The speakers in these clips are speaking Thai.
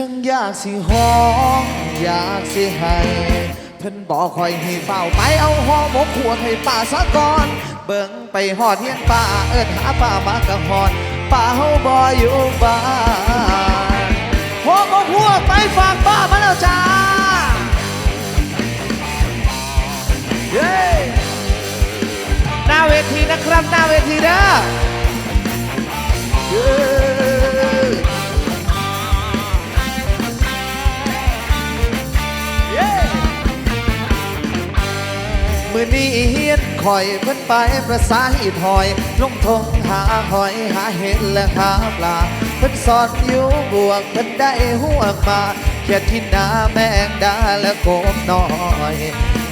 ถึงอยากสิห้องอยากสิให้เพิ่นบอกคอยให้เฝ้าไปเอาหอหมกขวดให้ป้าซะก่อน เบิ่งไปหอดเฮียนป้าเอิ้นหาป้ามากระหอนป้าเฮาบ่อยู่บ้านหอหมกขวดไปฝากป้ามาแล้วจ้าเย้หน้าเวทีนะครับหน้าเวทีเด้อ เฮียนคอยเพิ่นไปประสาหิถอย ลงทงหาหอยหาเห็ดและหาปลาเพิ่นสอนอยู่บวกเพิ่นได้หัวมาเขียดที่นาแมงดาและโกมน้อย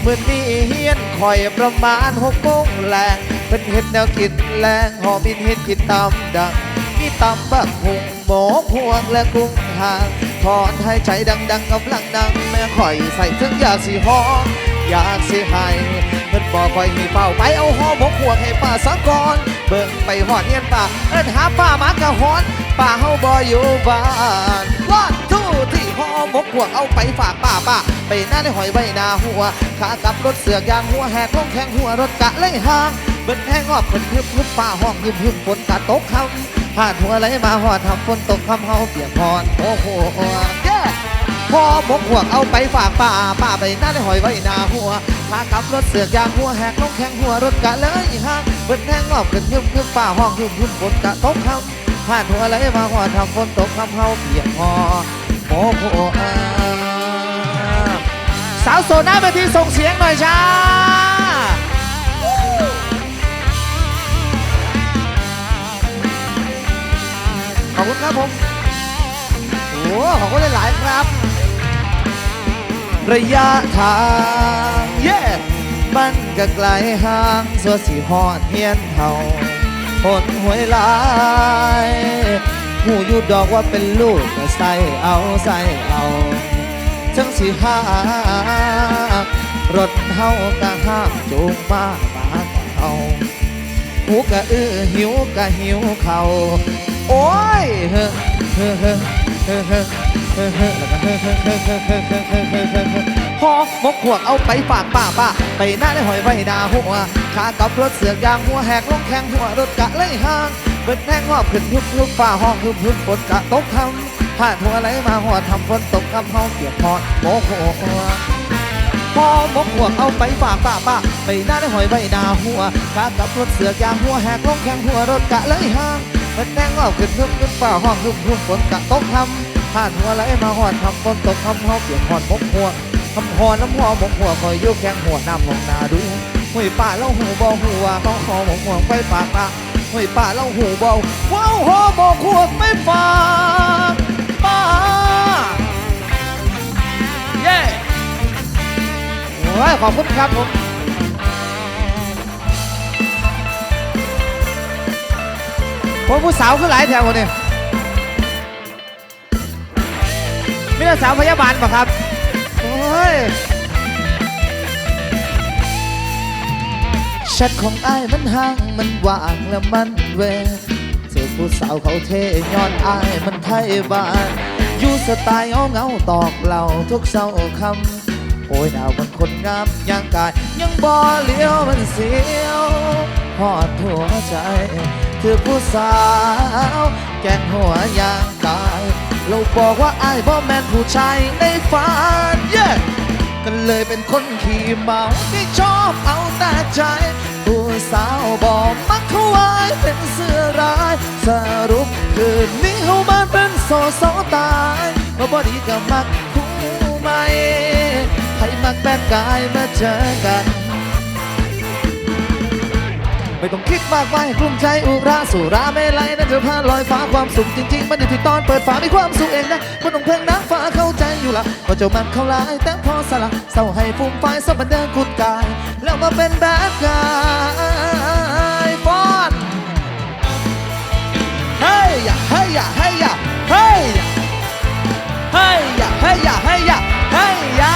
เมื่อนี้เฮียนคอยประมาณหกโมงแรงเพิ่นเห็ดแนวกินแรงหอมินเห็ดกินตำดังมีตำบักหุงหมูพวงและกุ้งหางถอนหายใจดังๆกำลังดังแม่คอยใส่ถึงอยาสิห้อง อยากสิให้เพิ่นบอกคอยให้เฝ้าไปเอาหอหมกพวให้ป้าสักก่อนเบิ่งไปหอดเงียนป่าเอิ้นหาป้ามากะฮอนป้าเฮาบ่อยู่บ้านวันทูที่หอหมกพวเอาไปฝากป้าป้าไปหน้าในหอยไว้หน้าหัวขากลับรถเสือกยางหัวแหกลงแข้งหัวรถกะเลยห่างเบิ่งแห้งออกเพิ่นฮึบฮึบฟ้าห้องยึบฮึบฝนกะตกคำผ่านหัวไหลมาหอดทำฝนตกคำเฮาเปียกพรโอ้โห พอมกหัวเอาไปฝากป่าป่าไปหน้าได้หอยไว้หน้าหัวพาขับรถเสือกยางหัวแหกลงแข้งหัวรถกะเลยห่างเบิดแห้งงอบกันยึบยึบป่าห้องยึบยึบฝนกะตกคำผ่านหัวไหลมาหัวทำฝนตกคำเฮาเปียกพอโอ้โหสาวโซน่าไปที่ส่งเสียงหน่อยจ้าขอบคุณครับผม โอ้ขอบคุณหลายครับ ระยะทางเย้มันก็ไกลห่างสัวสีหอดเฮียนเฮาหนหวยหลายหูอยู่ดอกว่าเป็นลูกก็ใส่เอาใส่เอาจังสีหารถเฮาก็ห้ามจูงมามาเฮาหูกะอื้อหิวกะหิวเขา โอ้ยเฮ้อเฮ้อเฮ้อเฮ้อเฮ้อเฮ้อเฮ้อแล้วก็เฮ้อเฮ้อเฮ้อเฮ้อเฮ้อเฮ้อเฮ้อเฮ้อเฮ้อเฮ้อหอมกขวกเอาไปฝากป้าป้าไปหน้าได้หอยไว้ดาหัวขากับรถเสือกยางหัวแหกลงแข้งหัวรถกะเลยห่างเบิดแห้งงอบขึ้นยุบยุบฟ้าห้องฮึบฮึบฝนกะตกคำผ่านหัวไหลมาหัวทำฝนตกคำเฮาเปียกพอดโอ้โหพอมกหัวเอาไปฝากป้าป้าไปหน้าได้หอยใบหน้าหัวขากับรถเสือกยางหัวแหกลงแข้งหัวรถกะเลยห่าง มันแดงออกขึ้นฮึบขึ้นฝ่าห้องฮึบฮึบฝนกะตกคำผ่านหัวไหลมาหอดทำฝนตกคำเฮาเปียกหอนหมกหัวคำหอนน้ำหัวมกหัวคอยยกแข้งหัวน้ำลงนาดูห้ยป่าเล่าหูบ่หัวเขาคอหมกหัวไปฝากป้าห้ยป่าเล่าหูบ่ว้าวหอบอขวดไม่ฝากป้าเย้โอ้ยขอบคุณครับผม ผมผู้สาวคือหลายแถวคนนี้มีแต่สาวพยาบาลปะครับโอ้ยชัดของอ้ายมันห่างมันว่างและมันเวเจอผู้สาวเขาเทย้อนอ้ายมันไทยบ้านอยู่สไตล์เอาเงาตอกเหล่าทุกเศร้าคำโอ้ยดาวมันคนงามย่างกาย ยังบ่เลี้ยวมันเสียวหอดหัวใจ คือผู้สาว แกงหัวยางกายเราบอกว่าอ้ายบ่แม่นผู้ชายในฝันเย้กันเลยเป็นคนขี้เมาที่ชอบเอาแต่ใจ ผู้สาวบอกมักเขาไว้เป็นเสื้อร้าย สรุปคืนนี้เขามาเป็นโซโซตายเพราะบอดีก็มักคู่ใหม่ให้มักแบดกายมาเจอกัน ไม่ต้องคิดมากมายกลุ่มใจอุราสุราไม่ไหลนั่นจะพาลอยฟ้าความสุขจริง ๆ มันอยู่ที่ตอนเปิดฝามีความสุขเองนะมันต้องเพ่งน้ำฟ้าเข้าใจอยู่ละก็เจ้ามันเข้าลายแต่พอสละเศร้าให้ฟุ้งไฟสมบันเดินขุดกาย แล้วมาเป็นแบกกายฟอนเฮ้ยอย่าเฮ้ยย่เฮ้ยย่เฮ้ยเฮ้ยย่เฮ้ยย่เฮ้ยย่เฮ้ยย่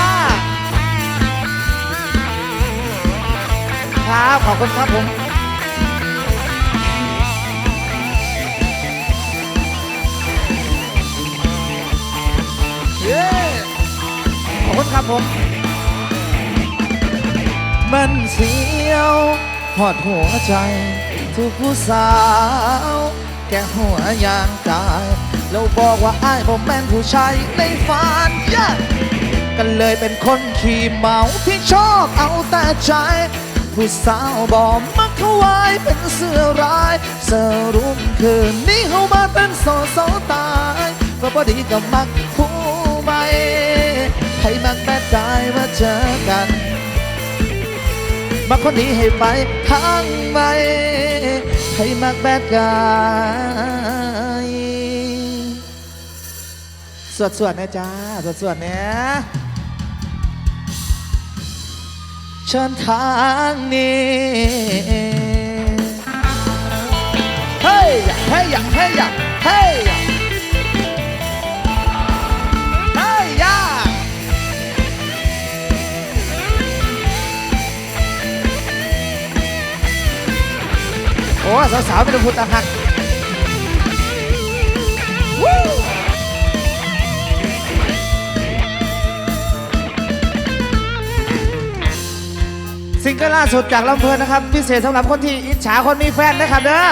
ครับขอบคุณครับผม ครับผมมันเสียวหอดหัวใจ ทุกผู้สาว แกหัวยางกาย แล้วบอกว่าอ้ายผมแม่นผู้ชายในฝัน yeah! กันเลยเป็นคนขี้เมาที่ชอบเอาแต่ใจ ผู้สาวบอกมักเขาไว้เป็นเสื้อร้ายสรุปคืนนี้เขามาเป็นโซโซตายก็พอดีกับมักผู้ ให้มักแม่ได้มาเจอกัน มาคนนี้ให้ไปทางใหม่ให้มักแบดกายสวดสวดนะจ้าสวดสวดเนี่ยเชิญทางนี้เฮ้ยเฮ้ยเฮ้ยเฮ้ย สาวๆเป็นผู้ต่างหักซิงเกิลล่าสุดจากลำเพลินนะครับ พิเศษสำหรับคนที่อิจฉาคนมีแฟนนะครับเด้อ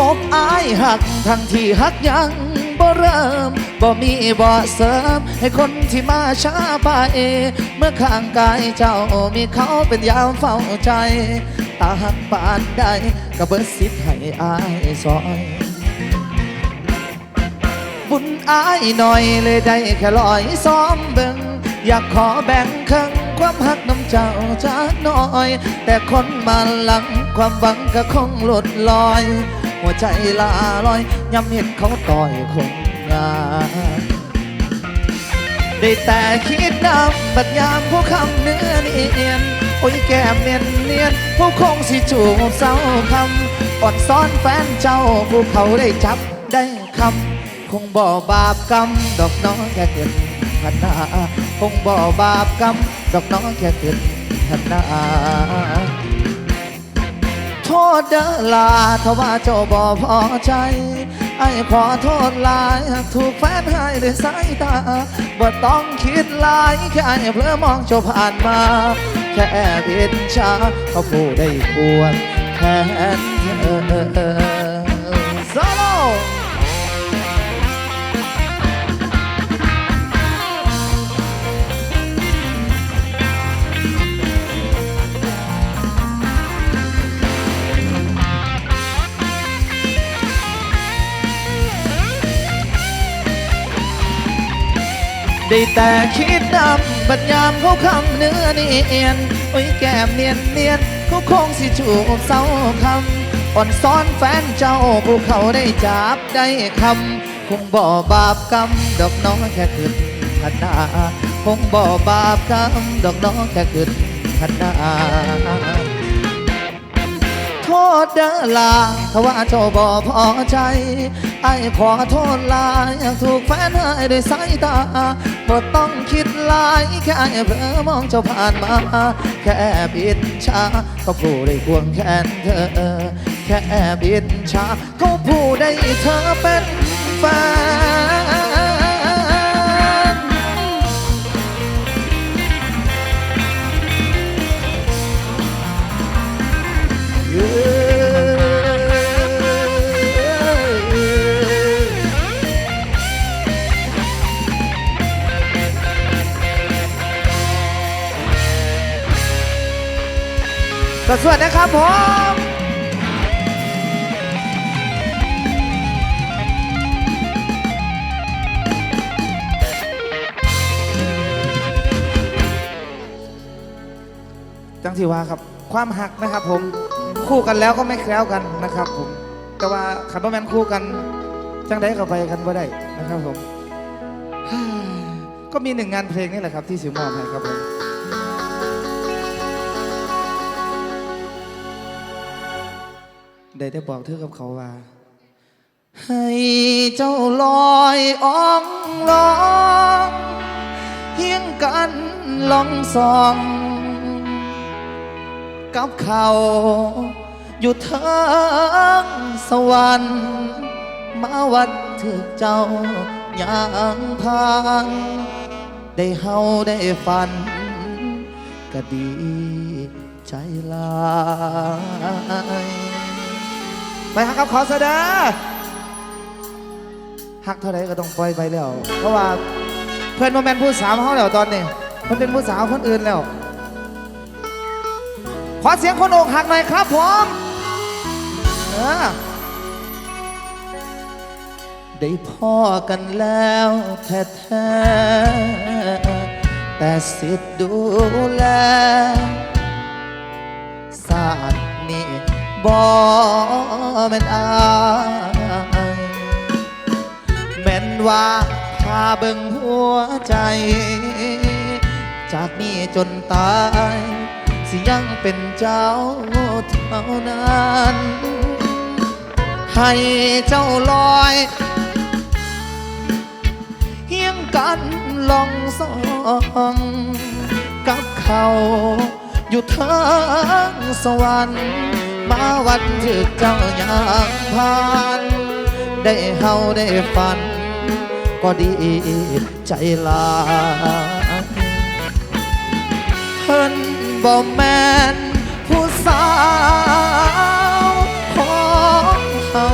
อบอายหัก ทั้งที่หักยังบ่เริ่มบ่มีบ่เสริม ให้คนที่มาช้าไป เมื่อข้างกายเจ้ามีเขาเป็นยามเฝ้าใจตาหักปานใดก็เบิดสิทธิ์ให้อายซอย บุญอายหน่อยเลยได้แค่ลอยซ้อมเบิ่งอยากขอแบ่งครึ่งความหักน้ำเจ้าจากน่อย แต่คนมาหลังความหวังก็คงหลุดลอย หัวใจลาลอยย้ำเห็นเขาต่อยคงยากได้แต่คิดนำบัดยามผู้คำเนื้อเนียนโอ้ยแก้มเนียนเนียนผู้คงสิจูบเศร้าคำอ่อนซ้อนแฟนเจ้าผู้เขาได้จับได้คำคงบ่บาปกรรมดอกน้องแค่เกินพันนาคงบ่บาปกรรมดอกน้องแค่เกินพันนา โทษเด้อลาถ้าว่าเจ้าบ่พอใจไอ้ขอโทษลาย ถูกแฟนให้ด้วยสายตาบ่ต้องคิดลาย แค่ไอ้เพลอมองเจ้าผ่านมา แค่ผิดชาเขาผู้ได้ควรแทนเธอ ได้แต่คิดดำบัดยามเขาคำเนื้อเนียนโอ้ยแก้มเนียนเนียนเขาคงสิจูบเศร้าคำอ่อนซ้อนแฟนเจ้าผู้เขาได้จับได้คำคงบ่บาปกรรมดอกน้องแค่ขึ้นพันนาคงบ่บาปกรรมดอกน้องแค่ขึ้นพันนา โทษเด้อลาถ้าว่าเจ้าบ่พอใจไอ้ขอโทษลายอยากถูกแฟนให้ด้วยสายตาบ่ต้องคิดลายแค่เผลอมองเจ้าผ่านมา แค่บิดชาก็ผู้ได้ควงแขนเธอ แค่บิดชาก็ผู้ได้เธอเป็นแฟน สวัสดีนะครับผมจังที่ว่าครับความหักนะครับผมคู่กันแล้วก็ไม่แคล้วกันนะครับผมแต่ว่าขันบ่แมนคู่กันจังได้เข้าไปกันบ่ได้นะครับผมก็มีหนึ่งงานเพลงนี่แหละครับที่สิวมอบให้ครับผม ได้ได้บอกเธอกับเขาว่า ให้เจ้าลอยอ่องลองเฮียงกันลองสองกับเขาอยู่เทิงสวรรค์มาวัดถึกเจ้าอย่างพานได้เฮาได้ฝัน ก็ดีใจลาย ไปหากับขอเสดอหักเท่าไรก็ต้องปล่อยไปแล้ว เพราะว่าเพื่อนโมาแมนผู้สาวเขาแล้วตอนนี้มันเป็นผู้สาวคนอื่นแล้ว ขอเสียงคนอกหักหน่อยครับผมเออได้พ่อกันแล้วแท้ๆแต่สิทธิ์ดูแลศาสตร์นี่ บ่แม่นอายแม่นว่าพาเบิ่งหัวใจ จากนี้จนตาย สิยังเป็นเจ้าเท่านั้น ให้เจ้าลอยเฮียงกันลองสองกับเขาอยู่ทางสวรรค์ มาวันถึกเจ้าอย่างผ่าน ได้เฮาได้ฝัน ก็ดีใจลาเพิ่นบ่แม่นผู้สาวของเฮา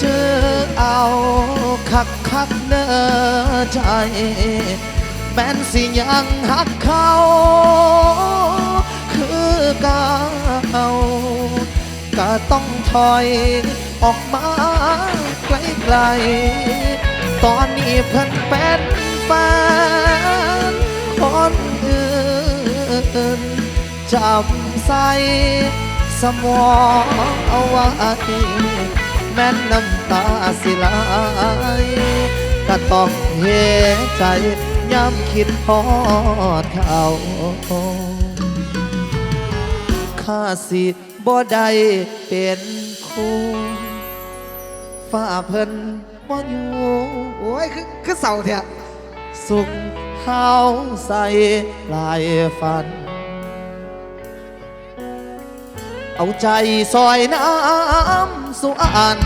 เจอเอาคักคักเน้อใจแม่นสิยังหักเขา คือเก่า ก็ต้องถอยออกมาไกลๆตอนนี้เพิ่นเป็นแฟนคนอื่นจำใส่สมองเอาไว้แม่นน้ำตาสิไหลก็ต้องเฮใจย้ำคิดพอดเขา ข้าสิบ่ได้เป็นคู่ฝ้าเพิ่นบ่อยู่โอ้ยคือคือเสาเถอะสุขเฮาใส่ลายฟัน เอาใจซอยน้ำสุอัน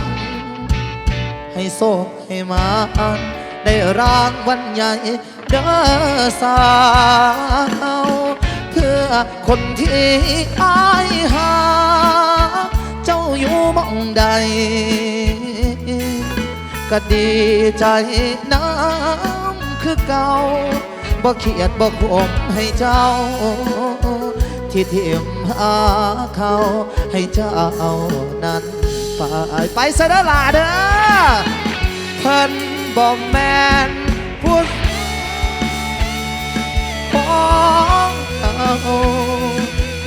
ให้โศกให้มานได้รางวัลใหญ่เด้อสาว คนที่อายหา เจ้าอยู่มองใด ก็ดีใจน้ำคือเก่าบ่เขียดบ่ขมให้เจ้า ที่เทียมหาเขาให้เจ้านั้นไปไปซะเด้อล่ะเด้อเพิ่นบ่แม่น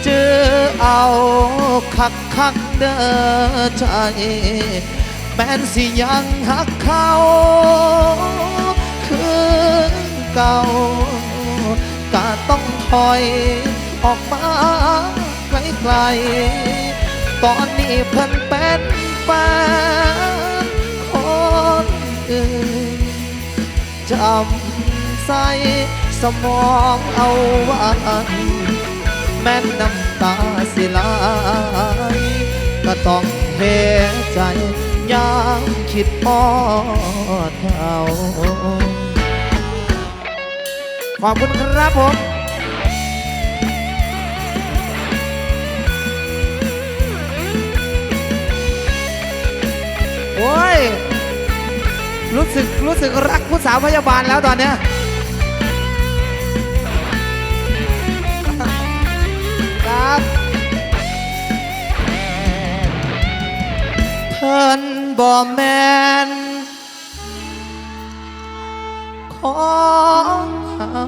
เจอเอาคักคักเด้อใจแม้นสิยังหักเขาคือเก่าก็ต้องถอยออกมาไกลๆตอนนี้เพิ่นเป็นแฟนคนอื่นจำใส่สมองเอาไว้ แม่นน้ำตาสิไหลก็ต้องเทใจยามคิดพอดเขาขอบคุณครับผมโอ้ย รู้สึกรู้สึกรักผู้สาวพยาบาลแล้วตอนเนี้ย บ่แม่นของเฮา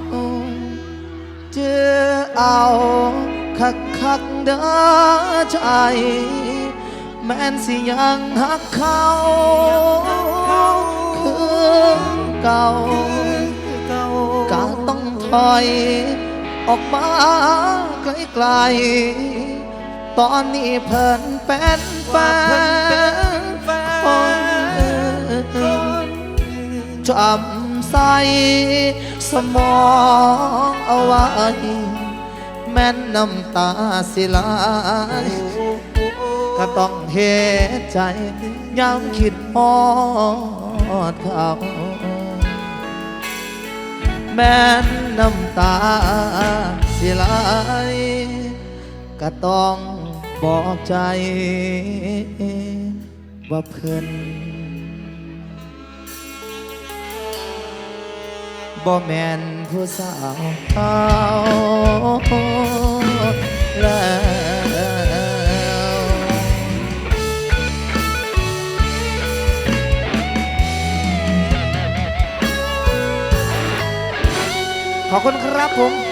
เจอเอาคักคักเด้อใจ แม่นสิยังหักเขาคือเก่าก็ต้องถอยออกมาไกลๆตอนนี้เพิ่นเป็นแฟน จำใสสมองเอาไว้ แม่นน้ำตาสิไหลายก็ต้องเหตุใจย้ำคิดฮอดเขาแม่นน้ำตาสิไหลายก็ต้องบอกใจว่าเพิ่น บ่แม่นผู้สาวเขาแล้วขอบคุณครับผม